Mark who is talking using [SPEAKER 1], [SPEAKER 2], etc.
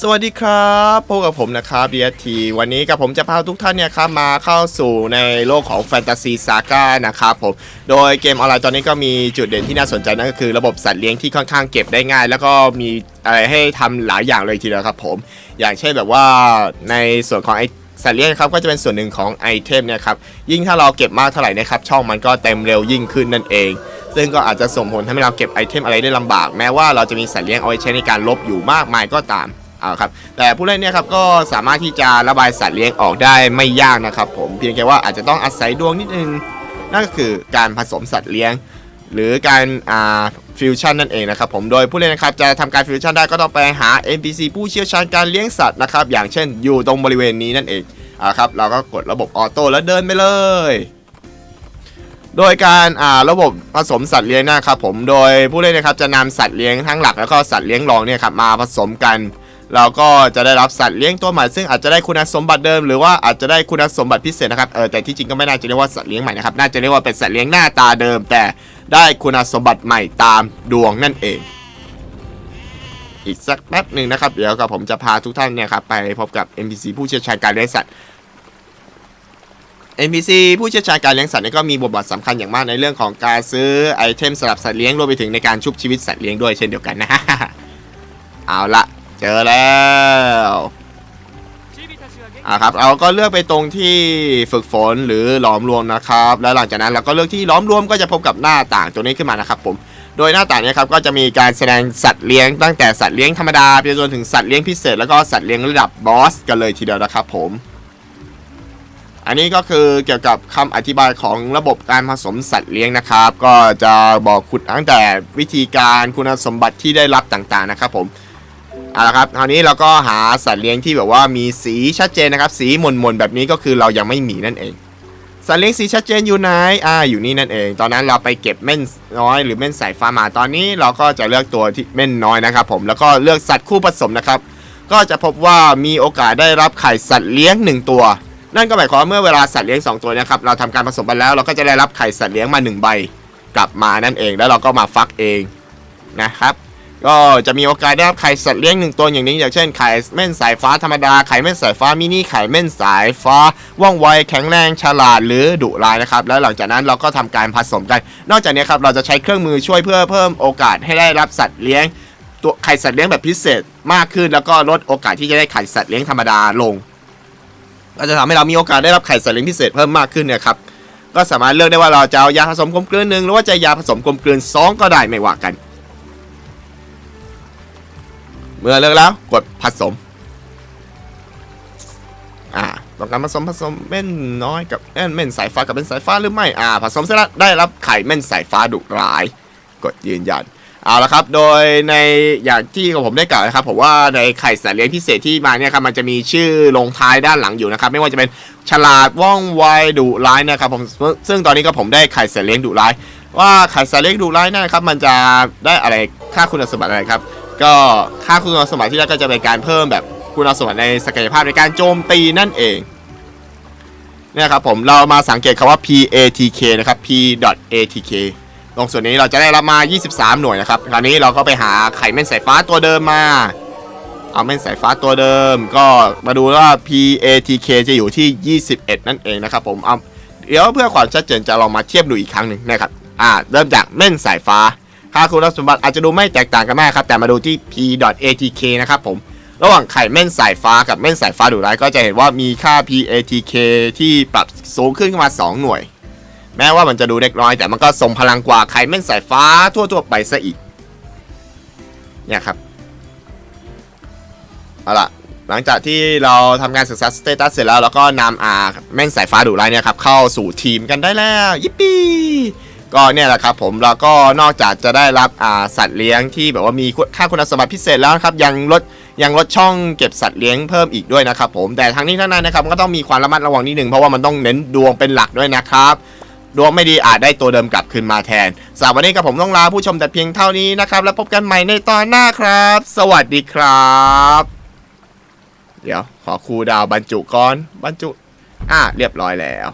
[SPEAKER 1] สวัสดีครับพบกับผมนะครับ DST วันนี้กับผมจะพาทุกท่านเนี่ยครับมาเข้าสู่ในโลกของแฟนตาซีซาก้านะครับผม โดยเกมออนไลน์ตอนนี้ก็มีจุดเด่นที่น่าสนใจนั่นก็คือระบบสัตว์เลี้ยงที่ค่อนข้างเก็บได้ง่าย แล้วก็มีอะไรให้ทำหลายอย่างเลยทีเดียวครับผม อย่างเช่นแบบว่าในส่วนของไอสัตว์เลี้ยงครับก็จะเป็นส่วนหนึ่งของไอเทมเนี่ยครับยิ่งถ้าเราเก็บมากเท่าไหร่นะครับช่องมันก็เต็มเร็วยิ่งขึ้นนั่นเอง ซึ่งก็อาจจะส่งผลทำให้เราเก็บไอเทมอะไรได้ลำบาก แม้ว่าเราจะมีสัตว์เลี้ยงเอาไว้ใช้ในการลบอยู่มากมายก็ตาม เอาครับแต่ผู้เล่นเนี่ยครับก็สามารถที่จะระบายสัตว์เลี้ยงออกได้ไม่ยากนะครับ ผมเพียงแค่ว่าอาจจะต้องอาศัยดวงนิดนึงนั่นก็คือการผสมสัตว์เลี้ยง หรือการอ่าฟิวชั่นนั่นเองนะครับผมโดยผู้เล่นนะครับจะทำการฟิวชั่นได้ก็ต้องไปหา NPC ผู้เชี่ยวชาญการเลี้ยงสัตว์นะครับอย่างเช่นอยู่ตรงบริเวณนี้นั่นเองอ่าครับเราก็กดระบบออโต้แล้วเดินไปเลยโดยการอ่าระบบผสมสัตว์เลี้ยงนะครับผมโดยผู้เล่นนะครับจะนำสัตว์เลี้ยงทั้งหลักแล้วก็สัตว์เลี้ยงรองเนี่ยครับมาผสมกัน เราก็จะได้รับสัตว์เลี้ยงตัวใหม่ซึ่งอาจจะได้คุณสมบัติเดิมหรือว่าอาจจะได้คุณสมบัติพิเศษนะครับเออแต่ที่จริงก็ไม่น่าจะเรียกว่าสัตว์เลี้ยงใหม่นะครับน่าจะเรียกว่าเป็นสัตว์เลี้ยงหน้าตาเดิม แต่ได้คุณสมบัติใหม่ตามดวงนั่นเอง อีกสักแป๊บหนึ่งนะครับเดี๋ยวกับผมจะพาทุกท่านเนี่ยครับไปพบกับ NPC ผู้เชี่ยวชาญการเลี้ยงสัตว์ NPC ผู้เชี่ยวชาญการเลี้ยงสัตว์นี่ก็มีบทบาทสำคัญอย่างมากในเรื่องของการซื้อไอเทมสำหรับสัตว์เลี้ยงรวมไปถึงในการชุบชีวิตสัตว์เลี้ยงด้วยเช่นเดียวกันนะเอาละ เจอแล้วอ่าครับเราก็เลือกไปตรงที่ฝึกฝนหรือหลอมรวมนะครับ แล้วหลังจากนั้นเราก็เลือกที่หลอมรวมก็จะพบกับหน้าต่างตัวนี้ขึ้นมานะครับ ผม โดยหน้าต่างเนี้ครับก็จะมีการแสดงสัตว์เลี้ยงตั้งแต่สัตว์เลี้ยงธรรมดาไปจนถึงสัตว์เลี้ยงพิเศษแล้วก็สัตว์เลี้ยงระดับบอสกันเลยทีเดียวนะครับผม อันนี้ก็คือเกี่ยวกับคำอธิบายของระบบการผสมสัตว์เลี้ยงนะครับ ก็จะบอกคุณตั้งแต่วิธีการคุณสมบัติที่ได้รับต่างๆนะครับ ผม เอาละครับคราวนี้เราก็หาสัตว์เลี้ยงที่แบบว่ามีสีชัดเจนนะครับ สีหม่นๆแบบนี้ก็คือเรายังไม่มีนั่นเอง สัตว์เลี้ยงสีชัดเจนอยู่ไหนอ่าอยู่นี่นั่นเอง ตอนนั้นเราไปเก็บเม่นน้อยหรือเม่นสายฟ้ามาตอนนี้เราก็จะเลือกตัวที่เม่นน้อยนะครับ ผมแล้วก็เลือกสัตว์คู่ผสมนะครับ ก็จะพบว่ามีโอกาสได้รับไข่สัตว์เลี้ยงหนึ่งตัว นั่นก็หมายความว่าเมื่อเวลาสัตว์เลี้ยง2ตัวนะครับเราทำการผสมไปแล้ว เราก็จะได้รับไข่สัตว์เลี้ยงมา 1 ใบ กลับมานั่นเอง แล้วเราก็มาฟักเองนะครับ ก็จะมีโอกาสได้รับไข่สัตว์เลี้ยงหนึ่งตัวอย่างนี้อย่างเช่นไข่เม่นสายฟ้าธรรมดาไข่เม่นสายฟ้ามินิไข่เม่นสายฟ้าว่องไวแข็งแรงฉลาดหรือดุร้ายนะครับแล้วหลังจากนั้นเราก็ทำการผสมกัน นอกจากนี้ครับเราจะใช้เครื่องมือช่วยเพื่อเพิ่มโอกาสให้ได้รับสัตว์เลี้ยงตัวไข่สัตว์เลี้ยงแบบพิเศษมากขึ้น แล้วก็ลดโอกาสที่จะได้ไข่สัตว์เลี้ยงธรรมดาลง ก็จะทำให้เรามีโอกาสได้รับไข่สัตว์เลี้ยงพิเศษเพิ่มมากขึ้นเนะครับก็สามารถเลือกได้ว่าเราจะเอายาผสมกลมกลืนหนึ่งหรือว่าจะยาผสมกลมกลืนสองก็ได้ไม่ว่ากัน เมื่อเลือกแล้วกดผสม อ่าต้องการผสมผสมเม่นน้อยกับเอ้นเม่นสายฟ้ากับเม่นสายฟ้าหรือไม่ อ่า ผสมเสร็จแล้วได้รับไข่เม่นสายฟ้าดุร้าย กดยืนยันเอาละครับ โดยในอย่างที่ผมได้กล่าวนะครับผมว่าในไข่สัตว์เลี้ยงพิเศษที่มาเนี่ยครับมันจะมีชื่อลงท้ายด้านหลังอยู่นะครับ ไม่ว่าจะเป็นฉลาดว่องไวดุร้ายนะครับผมซึ่งตอนนี้ก็ผมได้ไข่สัตว์เลี้ยงดุร้าย ว่าไข่สัตว์เลี้ยงดุร้ายเนยนะครับ มันจะได้อะไรค่าคุณสมบัติอะไรครับ ก็ค่าคุณสมบัติที่ได้ก็จะเป็นการเพิ่มแบบคุณสมบัติในศักยภาพในการโจมตีนั่นเองเนี่ยครับผมเรามาสังเกตคำว่า PATK นะครับ P.ATK ตรงส่วนนี้เราจะได้รับมา 23 หน่วยนะครับ คราวนี้เราก็ไปหาไข่เม่นสายฟ้าตัวเดิมมา เอาเม่นสายฟ้าตัวเดิม ก็มาดูว่า PATK จะอยู่ที่ 21 นั่นเองนะครับผมเอาเดี๋ยวเพื่อความชัดเจนจะลองมาเทียบดูอีกครั้งหนึ่งนะครับ อ่าเริ่มจากเม่นสายฟ้า ค่าคุณสมบัติอาจจะดูไม่แตกต่างกันมากครับ แต่มาดูที่ P.ATK นะครับผม ระหว่างไข่เม่นสายฟ้ากับเม่นสายฟ้าดุร้ายก็จะเห็นว่ามีค่า PATK ที่ปรับสูงขึ้นมา 2 หน่วย แม้ว่ามันจะดูเล็กน้อย แต่มันก็ทรงพลังกว่าไข่เม่นสายฟ้าทั่วๆไปซะอีก เนี่ยครับ เอาล่ะหลังจากที่เราทำการศึกษาสเตตัสเสร็จแล้ว แล้วก็นำอ่าแม่นสายฟ้าดุร้ายเนี่ยครับ เข้าสู่ทีมกันได้แล้ว ยิปปี้ ก็เนี่ยแหละครับผมเราก็นอกจากจะได้รับอ่าสัตว์เลี้ยงที่แบบว่ามีค่าคุณสมบัติพิเศษแล้วนะครับยังลดยังลดช่องเก็บสัตว์เลี้ยงเพิ่มอีกด้วยนะครับผมแต่ทั้งนี้ทั้งนั้นนะครับก็ต้องมีความระมัดระวังนิดหนึ่งเพราะว่ามันต้องเน้นดวงเป็นหลักด้วยนะครับดวงไม่ดีอาจได้ตัวเดิมกลับคืนมาแทนสำหรับวันนี้กับผมต้องลาผู้ชมแต่เพียงเท่านี้นะครับ แล้วพบกันใหม่ในตอนหน้าครับ สวัสดีครับ เดี๋ยวขอครูดาวบรรจุก่อนบรรจุ อะเรียบร้อยแล้ว